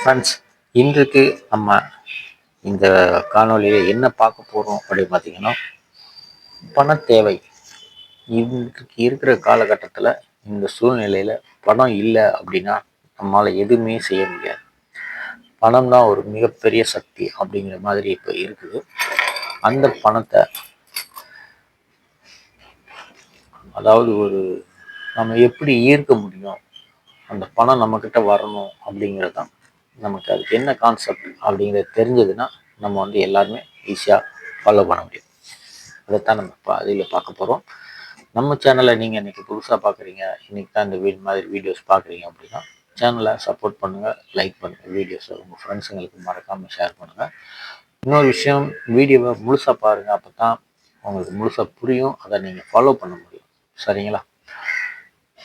Friends இன்றைக்கு நம்ம இந்த காணொலியில் என்ன பார்க்க போகிறோம் அப்படின்னு பார்த்தீங்கன்னா பண தேவை. இன்றைக்கு இருக்கிற காலகட்டத்தில் இந்த சூழ்நிலையில் பணம் இல்லை அப்படின்னா நம்மளால் எதுவுமே செய்ய முடியாது. பணம் தான் ஒரு மிகப்பெரிய சக்தி அப்படிங்கிற மாதிரி இப்போ இருக்குது. அந்த பணத்தை அதாவது ஒரு நம்ம எப்படி ஈர்க்க முடியும்? அந்த பணம் நம்மக்கிட்ட வரணும் அப்படிங்கிறது தான் நமக்கு அதுக்கு என்ன கான்செப்ட் அப்படிங்கிறது தெரிஞ்சதுன்னா நம்ம வந்து எல்லாருமே ஈஸியாக ஃபாலோ பண்ண முடியும். அதைத்தான் நம்ம இப்போ அதில் பார்க்க போகிறோம் நம்ம சேனலை நீங்கள் இன்றைக்கி புதுசாக பார்க்குறீங்க இன்றைக்கி தான் இந்த வீடு மாதிரி வீடியோஸ் பார்க்குறீங்க அப்படின்னா சேனலை சப்போர்ட் பண்ணுங்கள் லைக் பண்ணுங்கள் வீடியோஸை உங்கள் ஃப்ரெண்ட்ஸுங்களுக்கு மறக்காமல் ஷேர் பண்ணுங்கள் இன்னொரு விஷயம் வீடியோவை முழுசாக பாருங்கள் அப்போ தான் உங்களுக்கு முழுசாக புரியும் அதை நீங்கள் ஃபாலோ பண்ண முடியும். சரிங்களா?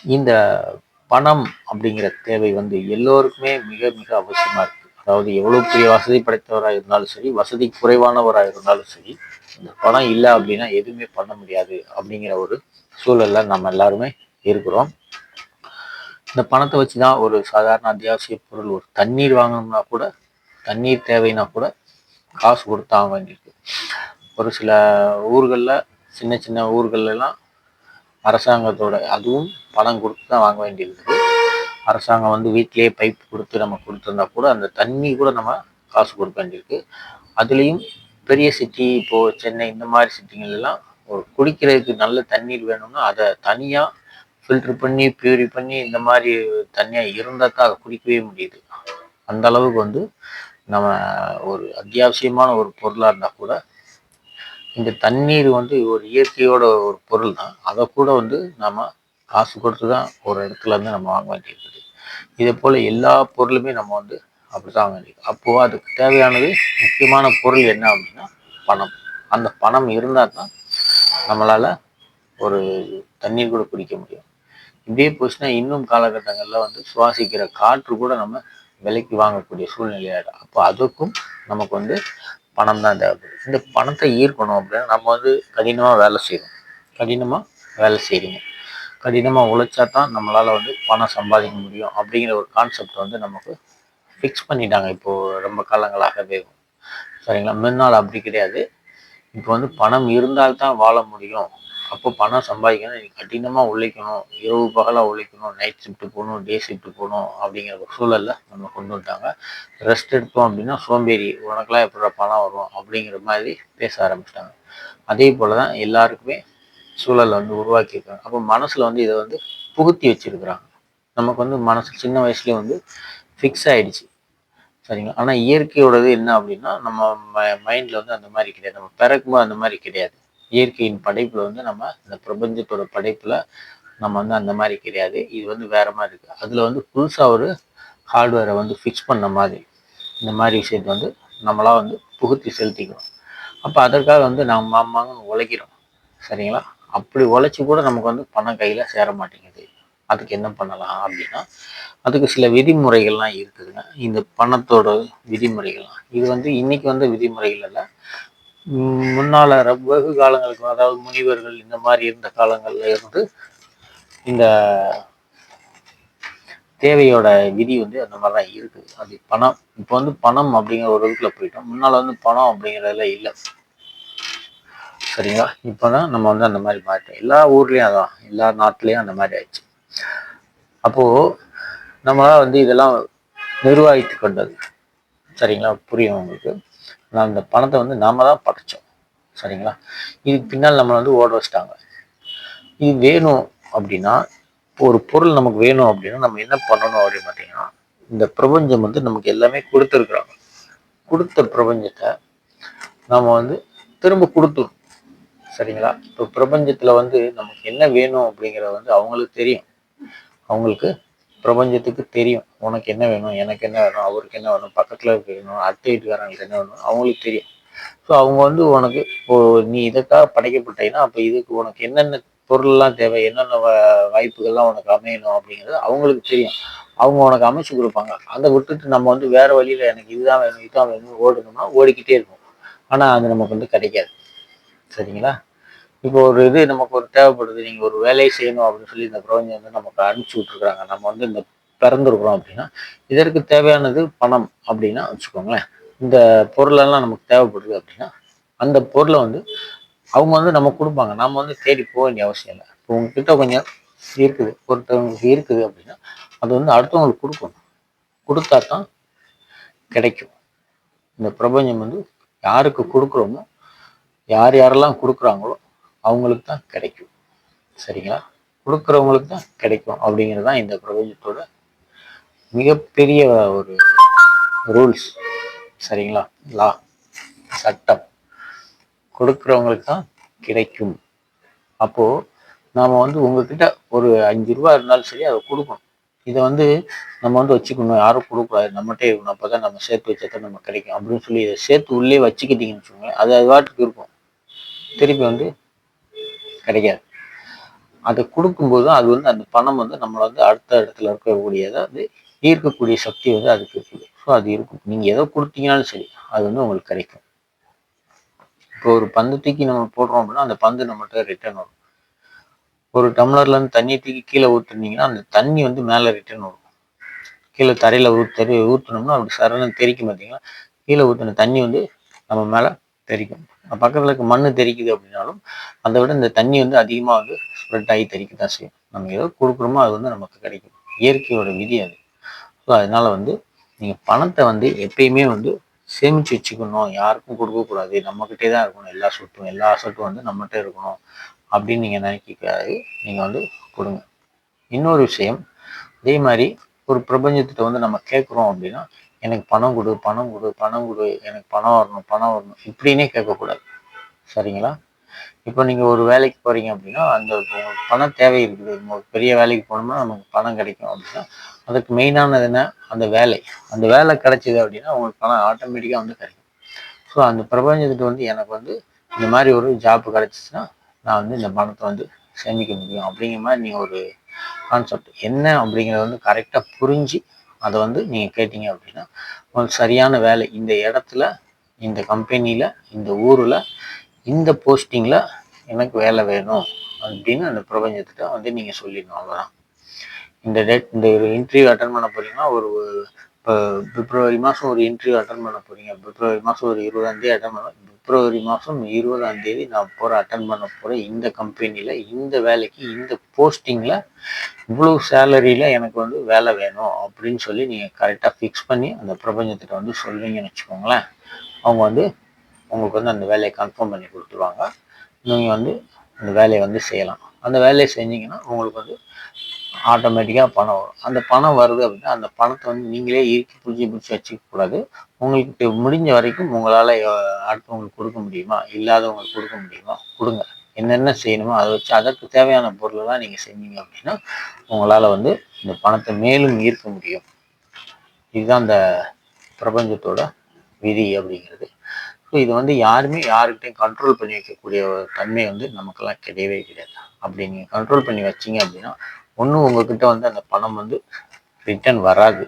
இந்த பணம் அப்படிங்கிற தேவை வந்து எல்லோருக்குமே மிக மிக அவசியமாக இருக்குது அதாவது எவ்வளோ பெரிய வசதி படைத்தவராக இருந்தாலும் சரி வசதி குறைவானவராக இருந்தாலும் சரி இந்த பணம் இல்லை அப்படின்னா எதுவுமே பண்ண முடியாது அப்படிங்கிற ஒரு சூழலில் நம்ம எல்லாருமே இருக்கிறோம். இந்த பணத்தை வச்சு தான் ஒரு சாதாரண அத்தியாவசிய பொருள் ஒரு தண்ணீர் வாங்கணும்னா கூட தண்ணீர் தேவைன்னா கூட காசு கொடுத்து வாங்க வேண்டியிருக்கு. ஒரு சில ஊர்களில் சின்ன சின்ன ஊர்களெல்லாம் அரசாங்கத்தோட அதுவும் பணம் கொடுத்து தான் வாங்க வேண்டியிருக்குது அரசாங்கம் வந்து வீட்டிலேயே பைப் கொடுத்து நம்ம கொடுத்துருந்தா கூட அந்த தண்ணி கூட நம்ம காசு கொடுக்க வேண்டியிருக்கு. அதுலேயும் பெரிய சிட்டி இப்போது சென்னை இந்த மாதிரி சிட்டிங்கள்லாம் ஒரு குடிக்கிறதுக்கு நல்ல தண்ணீர் வேணும்னா அதை தனியாக ஃபில்டர் பண்ணி பியூரி பண்ணி இந்த மாதிரி தனியாக இருந்தால் தான் அதை குடிக்கவே முடியுது. அந்த அளவுக்கு வந்து நம்ம ஒரு அத்தியாவசியமான ஒரு பொருளாக இருந்தால் கூட இந்த தண்ணீர் வந்து ஒரு இயற்கையோட ஒரு பொருள் தான் அதை கூட வந்து நம்ம காசு கொடுத்து தான் ஒரு இடத்துல இருந்து நம்ம வாங்க வேண்டியிருக்குது இதே போல் எல்லா பொருளுமே நம்ம வந்து அப்படி தான் வாங்க வேண்டியது. அப்போது அதுக்கு தேவையானது முக்கியமான பொருள் என்ன அப்படின்னா பணம். அந்த பணம் இருந்தால் தான் நம்மளால் ஒரு தண்ணீர் கூட குடிக்க முடியும். இப்படியே போச்சுன்னா இன்னும் காலகட்டங்களில் வந்து சுவாசிக்கிற காற்று கூட நம்ம விலைக்கு வாங்கக்கூடிய சூழ்நிலையாயிடும். அப்போ அதுக்கும் நமக்கு வந்து பணம் தான் தேவைப்படுது. இந்த பணத்தை ஈர்க்கணும் அப்படின்னா நம்ம வந்து கடினமாக வேலை செய்யணும். கடினமாக வேலை செய்கிறீங்க கடினமாக உழைச்சா தான் நம்மளால் வந்து பணம் சம்பாதிக்க முடியும் அப்படிங்கிற ஒரு கான்செப்ட் வந்து நமக்கு ஃபிக்ஸ் பண்ணிட்டாங்க. இப்போது ரொம்ப காலங்களாகவே. சரிங்களா? முன்னாள் அப்படி கிடையாது. இப்போ வந்து பணம் இருந்தால்தான் வாழ முடியும். அப்போ பணம் சம்பாதிக்கணும் நீ கடினமாக உழைக்கணும் இரவு பகலாக உழைக்கணும் நைட் ஷிஃப்ட்டு போகணும் டே ஷிஃப்ட்டு போகணும் அப்படிங்கிற ஒரு சூழலில் நம்ம கொண்டு வந்துட்டாங்க. ரெஸ்ட் எடுத்தோம் அப்படின்னா சோம்பேறி உனக்கெல்லாம் எப்படி பணம் வரும் அப்படிங்கிற மாதிரி பேச ஆரம்பிச்சிட்டாங்க. அதே போல் தான் எல்லாருக்குமே சூழலை வந்து உருவாக்கியிருக்காங்க அப்போ மனசில் வந்து இதை வந்து புகுத்தி வச்சுருக்குறாங்க. நமக்கு வந்து மனசு சின்ன வயசுலேயே வந்து ஃபிக்ஸ் ஆகிடுச்சு சரிங்களா? ஆனால் இயற்கையோடது என்ன அப்படின்னா நம்ம மைண்டில் வந்து அந்த மாதிரி கிடையாது. நம்ம பிறக்கும்போது அந்த மாதிரி கிடையாது. இயற்கையின் படைப்பில் வந்து நம்ம இந்த பிரபஞ்சத்தோட படைப்பில் நம்ம வந்து அந்த மாதிரி கிடையாது. இது வந்து வேற மாதிரி இருக்குது அதில் வந்து புதுசாக ஒரு ஹார்ட்வேரை வந்து ஃபிக்ஸ் பண்ண மாதிரி. இந்த மாதிரி விஷயத்தை வந்து நம்மளாக வந்து புகுத்தி செலுத்திக்கிறோம். அப்போ அதற்காக வந்து நம்ம அம்மாங்க உழைக்கிறோம். சரிங்களா? அப்படி உழைச்சி கூட நமக்கு வந்து பணம் கையில் சேர மாட்டேங்குது. அதுக்கு என்ன பண்ணலாம் அப்படின்னா அதுக்கு சில விதிமுறைகள்லாம் இருக்குதுங்க. இந்த பணத்தோட விதிமுறைகள்லாம். இது வந்து இன்னைக்கு வந்து விதிமுறைகள் இல்லை முன்னால் வெகு காலங்களுக்கு அதாவது முனிவர்கள் இந்த மாதிரி இருந்த காலங்களில் இருந்து இந்த தேவையோட விதி வந்து அந்த மாதிரி தான் இருக்குது அது பணம். இப்போ வந்து பணம் அப்படிங்கிற ஒரு இதுக்குள்ள போயிட்டோம். முன்னால் வந்து பணம் அப்படிங்கிறதுல இல்லை. சரிங்களா? இப்போ தான் நம்ம வந்து அந்த மாதிரி மாறிட்டோம். எல்லா ஊர்லேயும் அதான். எல்லா நாட்டிலையும் அந்த மாதிரி ஆயிடுச்சு. அப்போது நம்மளால் வந்து இதெல்லாம் நிர்வாகித்து கொண்டது. சரிங்களா? புரியும் உங்களுக்கு? நான் அந்த பணத்தை வந்து நாம தான் படைச்சோம். சரிங்களா? இதுக்கு பின்னால் நம்மளை வந்து ஓட வச்சிட்டாங்க. இது வேணும் அப்படின்னா ஒரு பொருள் நமக்கு வேணும் அப்படின்னா நம்ம என்ன பண்ணணும் அப்படின்னு பார்த்தீங்கன்னா இந்த பிரபஞ்சம் வந்து நமக்கு எல்லாமே கொடுத்துருக்குறாங்க. கொடுத்த பிரபஞ்சத்தை நம்ம வந்து திரும்ப கொடுத்துரும் சரிங்களா? இப்போ பிரபஞ்சத்தில் வந்து நமக்கு என்ன வேணும் அப்படிங்கிறத வந்து அவங்களுக்கு தெரியும். அவங்களுக்கு பிரபஞ்சத்துக்கு தெரியும். உனக்கு என்ன வேணும் எனக்கு என்ன வேணும் அவருக்கு என்ன வேணும் பக்கத்தில் இருக்க வேணும் அத்தை வீட்டுக்காரங்களுக்கு என்ன வேணும் அவங்களுக்கு தெரியும். ஸோ அவங்க வந்து உனக்கு இப்போ நீ இதுக்காக படைக்கப்பட்டீங்கன்னா அப்போ இதுக்கு உனக்கு என்னென்ன பொருள்லாம் தேவை என்னென்ன வாய்ப்புகள்லாம் உனக்கு அமையணும் அப்படிங்கிறது அவங்களுக்கு தெரியும். அவங்க உனக்கு அமைச்சு கொடுப்பாங்க. அதை விட்டுட்டு நம்ம வந்து வேற வழியில் எனக்கு இதுதான் வேணும் இதுதான் வேணும் ஓடணும்னா ஓடிக்கிட்டே இருக்கும் ஆனால் அது நமக்கு வந்து கிடைக்காது. சரிங்களா? இப்போ ஒரு இது நமக்கு ஒரு தேவைப்படுது. நீங்கள் ஒரு வேலையை செய்யணும் அப்படின்னு சொல்லி இந்த பிரபஞ்சம் வந்து நமக்கு அனுப்பிச்சி விட்ருக்குறாங்க நம்ம வந்து இந்த பிறந்திருக்கிறோம் அப்படின்னா இதற்கு தேவையானது பணம் அப்படின்னா வச்சுக்கோங்களேன். இந்த பொருளெல்லாம் நமக்கு தேவைப்படுது அப்படின்னா அந்த பொருளை வந்து அவங்க வந்து நம்ம கொடுப்பாங்க. நம்ம வந்து தேடி போக வேண்டிய அவசியம் இல்லை. இப்போ உங்ககிட்ட கொஞ்சம் இருக்குது ஒருத்தவங்களுக்கு இருக்குது அப்படின்னா அது வந்து அடுத்தவங்களுக்கு கொடுக்கணும். கொடுத்தா தான் கிடைக்கும். இந்த பிரபஞ்சம் வந்து யாருக்கு கொடுக்குறோமோ யார் யாரெல்லாம் கொடுக்குறாங்களோ அவங்களுக்கு தான் கிடைக்கும். சரிங்களா? கொடுக்குறவங்களுக்கு தான் கிடைக்கும் அப்படிங்கிறது தான் இந்த பிரபஞ்சத்தோட மிகப்பெரிய ஒரு ரூல்ஸ் சரிங்களா? லா சட்டம். கொடுக்குறவங்களுக்கு தான் கிடைக்கும். அப்போது நாம் வந்து உங்ககிட்ட ஒரு அஞ்சு ரூபா இருந்தாலும் சரி அதை கொடுக்கணும். இதை வந்து நம்ம வந்து வச்சுக்கணும். யாரும் கொடுக்கூடாது நம்மகிட்டே இருக்கணும். அப்போ தான் நம்ம சேர்த்து வச்சா நம்ம கிடைக்கும். அப்படின்னு சொல்லி இதை சேர்த்து உள்ளே வச்சுக்கிட்டீங்கன்னு வச்சுக்கோங்களேன். அது அது வாட்டுக்கு இருக்கும். திருப்பி வந்து கிடைக்காது. அதை கொடுக்கும்போது அது வந்து அந்த பணம் வந்து நம்மளை வந்து அடுத்த இடத்துல இருக்கக்கூடியதை வந்து ஈர்க்கக்கூடிய சக்தி வந்து அதுக்கு இருக்குது. ஸோ அது இருக்கும். நீங்கள் எதை கொடுத்தீங்கனாலும் சரி அது வந்து உங்களுக்கு கிடைக்கும். இப்போ ஒரு பந்து தூக்கி நம்ம போடுறோம் அப்படின்னா அந்த பந்து நம்மகிட்ட ரிட்டர்ன் வரும். ஒரு டம்ளர்ல இருந்து தண்ணி தூக்கி கீழே ஊற்றுனீங்கன்னா அந்த தண்ணி வந்து மேலே ரிட்டர்ன் வரும். கீழே தரையில் ஊற்று ஊற்றுனோம்னா அப்படி சரணம் தெரிக்கும் பார்த்தீங்கன்னா கீழே ஊற்றின தண்ணி வந்து நம்ம மேலே தெரிக்கும். பக்கத்தில் இருக்க மண் தெரிக்குது அப்படின்னாலும் அதை விட இந்த தண்ணி வந்து அதிகமாக வந்து ஸ்ப்ரெட் ஆகி தெரிக்க தான் செய்யும். நம்ம ஏதோ கொடுக்குறோமோ அது வந்து நமக்கு கிடைக்கும். இயற்கையோட விதி அது. ஸோ அதனால வந்து நீங்கள் பணத்தை வந்து எப்பயுமே வந்து சேமித்து வச்சுக்கணும். யாருக்கும் கொடுக்கக்கூடாது நம்மக்கிட்டே தான் இருக்கணும். எல்லா சொட்டும் எல்லா சொட்டும் வந்து நம்மகிட்ட இருக்கணும் அப்படின்னு நீங்கள் நினைக்காது நீங்கள் வந்து கொடுங்க. இன்னொரு விஷயம் அதே மாதிரி ஒரு பிரபஞ்சத்திட்ட வந்து நம்ம கேட்குறோம் அப்படின்னா எனக்கு பணம் கொடு பணம் கொடு பணம் கொடு எனக்கு பணம் வரணும் பணம் வரணும் இப்படின்னே கேட்கக்கூடாது. சரிங்களா? இப்போ நீங்கள் ஒரு வேலைக்கு போகிறீங்க அப்படின்னா அந்த உங்களுக்கு பணம் தேவை இருக்குது. ஒரு பெரிய வேலைக்கு போனோம்னா நமக்கு பணம் கிடைக்கும் அப்படின்னா அதுக்கு மெயினானது என்ன? அந்த வேலை. அந்த வேலை கிடைச்சிது அப்படின்னா உங்களுக்கு பணம் ஆட்டோமேட்டிக்காக வந்து கிடைக்கும். ஸோ அந்த பிரபஞ்சத்துக்கு வந்து எனக்கு வந்து இந்த மாதிரி ஒரு ஜாப் கிடச்சிச்சின்னா நான் வந்து இந்த பணத்தை வந்து சேமிக்க முடியும். அப்படிங்கிற மாதிரி நீங்கள் ஒரு கான்செப்ட் என்ன அப்படிங்கிறத வந்து கரெக்டாக புரிஞ்சு அதை வந்து நீங்கள் கேட்டீங்க அப்படின்னா உங்களுக்கு சரியான வேலை. இந்த இடத்துல இந்த கம்பெனியில் இந்த ஊரில் இந்த போஸ்டிங்கில் எனக்கு வேலை வேணும் அப்படின்னு அந்த பிரபஞ்சத்திட்ட வந்து நீங்கள் சொல்லிடணும். அவ்வளோதான் இந்த டேட் இந்த ஒரு இன்டர்வியூ அட்டன் பண்ண போகிறீங்கன்னா ஒரு இப்போ பிப்ரவரி மாதம் ஒரு இன்டர்வியூ அட்டன் பண்ண போகிறீங்க பிப்ரவரி மாதம் ஒரு இருபதாந்தேதி அட்டன் பண்ண பிப்ரவரி மாதம் இருபதாம் தேதி நான் போகிற அட்டன் பண்ண போகிறேன் இந்த கம்பெனியில் இந்த வேலைக்கு இந்த போஸ்டிங்கில் இவ்வளோ சேலரியில் எனக்கு வந்து வேலை வேணும் அப்படின்னு சொல்லி நீங்கள் கரெக்டாக ஃபிக்ஸ் பண்ணி அந்த பிரபஞ்சத்திட்ட வந்து சொல்வீங்கன்னு வச்சுக்கோங்களேன். அவங்க வந்து உங்களுக்கு வந்து அந்த வேலையை கன்ஃபார்ம் பண்ணி கொடுத்துருவாங்க. நீங்கள் வந்து அந்த வேலையை வந்து செய்யலாம். அந்த வேலையை செஞ்சீங்கன்னா உங்களுக்கு வந்து ஆட்டோமேட்டிக்காக பணம் வரும். அந்த பணம் வருது அப்படின்னா அந்த பணத்தை வந்து நீங்களே இறுக்கி பிடிச்சி பிடிச்சி வச்சுக்கக்கூடாது உங்களுக்கு முடிஞ்ச வரைக்கும் உங்களால் அடுத்தவங்களுக்கு கொடுக்க முடியுமா? இல்லாதவங்களுக்கு கொடுக்க முடியுமா? கொடுங்க. என்னென்ன செய்யணுமோ அதை வச்சு அதற்கு தேவையான பொருளெல்லாம் நீங்கள் செஞ்சீங்க அப்படின்னா உங்களால் வந்து இந்த பணத்தை மேலும் ஈர்க்க முடியும். இதுதான் அந்த பிரபஞ்சத்தோட விதி அப்படிங்கிறது. ஸோ இது வந்து யாருமே யாருக்கிட்டையும் கண்ட்ரோல் பண்ணி வைக்கக்கூடிய தன்மை வந்து நமக்கெல்லாம் கிடையவே கிடையாது. அப்படி நீங்கள் கண்ட்ரோல் பண்ணி வச்சிங்க அப்படின்னா ஒன்றும் உங்ககிட்ட வந்து அந்த பணம் வந்து ரிட்டர்ன் வராது.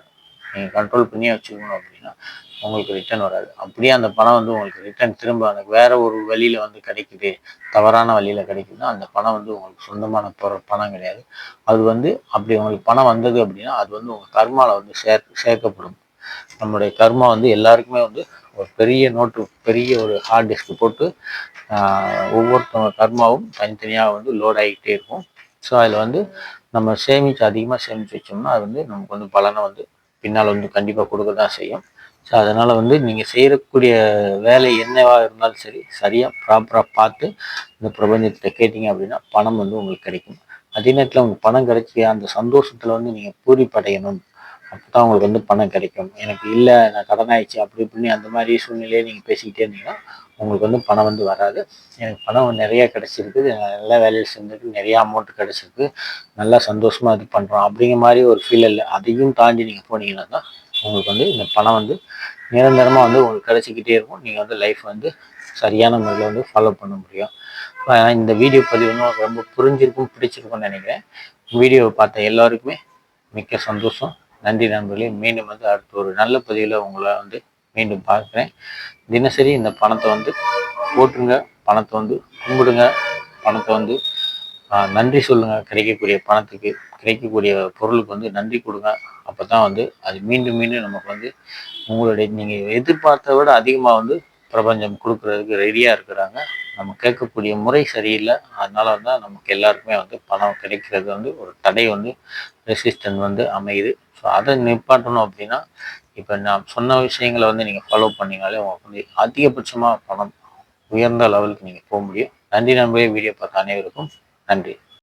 நீங்கள் கண்ட்ரோல் பண்ணி வச்சுக்கணும் அப்படின்னா உங்களுக்கு ரிட்டர்ன் வராது. அப்படியே அந்த பணம் வந்து உங்களுக்கு ரிட்டர்ன் திரும்ப அந்த வேற ஒரு வழியில் வந்து கிடைக்குது. தவறான வழியில் கிடைக்குதுன்னா அந்த பணம் வந்து உங்களுக்கு சொந்தமான பொருள் பணம் கிடையாது. அது வந்து அப்படி உங்களுக்கு பணம் வந்தது அப்படின்னா அது வந்து உங்கள் கர்மாவில் வந்து சேர் சேர்க்கப்படும். நம்மளுடைய கர்மா வந்து எல்லாருக்குமே வந்து ஒரு பெரிய நோட்டு பெரிய ஒரு ஹார்ட் டிஸ்க் போட்டு ஒவ்வொருத்தவங்க கர்மாவும் தனித்தனியாக வந்து லோட் ஆகிக்கிட்டே இருக்கும். ஸோ அதில் வந்து நம்ம சேமித்து அதிகமாக சேமித்து வச்சோம்னா அது வந்து நமக்கு வந்து பலனை வந்து பின்னால் வந்து கண்டிப்பாக கொடுக்க தான் செய்யும். ஸோ அதனால் வந்து நீங்கள் செய்யக்கூடிய வேலை என்னவா இருந்தாலும் சரி சரியாக ப்ராப்பராக பார்த்து இந்த பிரபஞ்சத்தை கேட்டிங்க அப்படின்னா பணம் வந்து உங்களுக்கு கிடைக்கும். அதே நேரத்தில் உங்களுக்கு பணம் கிடைச்சி அந்த சந்தோஷத்தில் வந்து நீங்கள் பூரிப்படையணும். அப்போ தான் உங்களுக்கு வந்து பணம் கிடைக்கும். எனக்கு இல்லை நான் கடன் ஆயிடுச்சு அப்படி இப்படின்னு அந்த மாதிரி சூழ்நிலையை நீங்கள் பேசிக்கிட்டே இருந்தீங்கன்னா உங்களுக்கு வந்து பணம் வந்து வராது. எனக்கு பணம் நிறைய கிடச்சிருக்கு. நல்ல வேலையில் செஞ்சுருக்கு. நிறையா அமௌண்ட் கிடச்சிருக்கு. நல்லா சந்தோஷமாக இது பண்ணுறோம் அப்படிங்கிற மாதிரி ஒரு ஃபீல் இல்லை. அதையும் தாண்டி நீங்கள் போனீங்கன்னா தான் உங்களுக்கு வந்து இந்த பணம் வந்து நிரந்தரமாக வந்து உங்களுக்கு கிடச்சிக்கிட்டே இருக்கும். நீங்கள் வந்து லைஃப் வந்து சரியான முறையில் வந்து ஃபாலோ பண்ண முடியும். இந்த வீடியோ பதிவு வந்து ரொம்ப புரிஞ்சிருக்கும் பிடிச்சிருக்கும்னு நினைக்கிறேன். வீடியோவை பார்த்த எல்லாருக்குமே மிக்க சந்தோஷம். நன்றி நண்பர்களே. மீண்டும் வந்து அடுத்த ஒரு நல்ல பதிவில் உங்களை வந்து மீண்டும் பார்க்குறேன். தினசரி இந்த பணத்தை வந்து போட்டுருங்க. பணத்தை வந்து கும்பிடுங்க. பணத்தை வந்து நன்றி சொல்லுங்கள் கிடைக்கக்கூடிய பணத்துக்கு கிடைக்கக்கூடிய பொருளுக்கு வந்து நன்றி கொடுங்க. அப்போ தான் வந்து அது மீண்டும் மீண்டும் நமக்கு வந்து உங்களுடைய நீங்கள் எதிர்பார்த்த விட அதிகமாக வந்து பிரபஞ்சம் கொடுக்கறதுக்கு ரெடியாக இருக்கிறாங்க. நம்ம கேட்கக்கூடிய முறை சரியில்லை. அதனால தான் நமக்கு எல்லாருக்குமே வந்து பணம் கிடைக்கிறது வந்து ஒரு தடை வந்து ரெசிஸ்டன் வந்து அமையுது. ஸோ அதை நிப்பாட்டணும் அப்படின்னா இப்போ நான் சொன்ன விஷயங்களை வந்து நீங்கள் ஃபாலோ பண்ணீங்கனாலே உங்களுக்கு வந்து அதிகபட்சமாக பணம் உயர்ந்த லெவலுக்கு நீங்கள் போக முடியும். நன்றி நண்பரே வீடியோ பார்த்த அனைவருக்கும் நன்றி.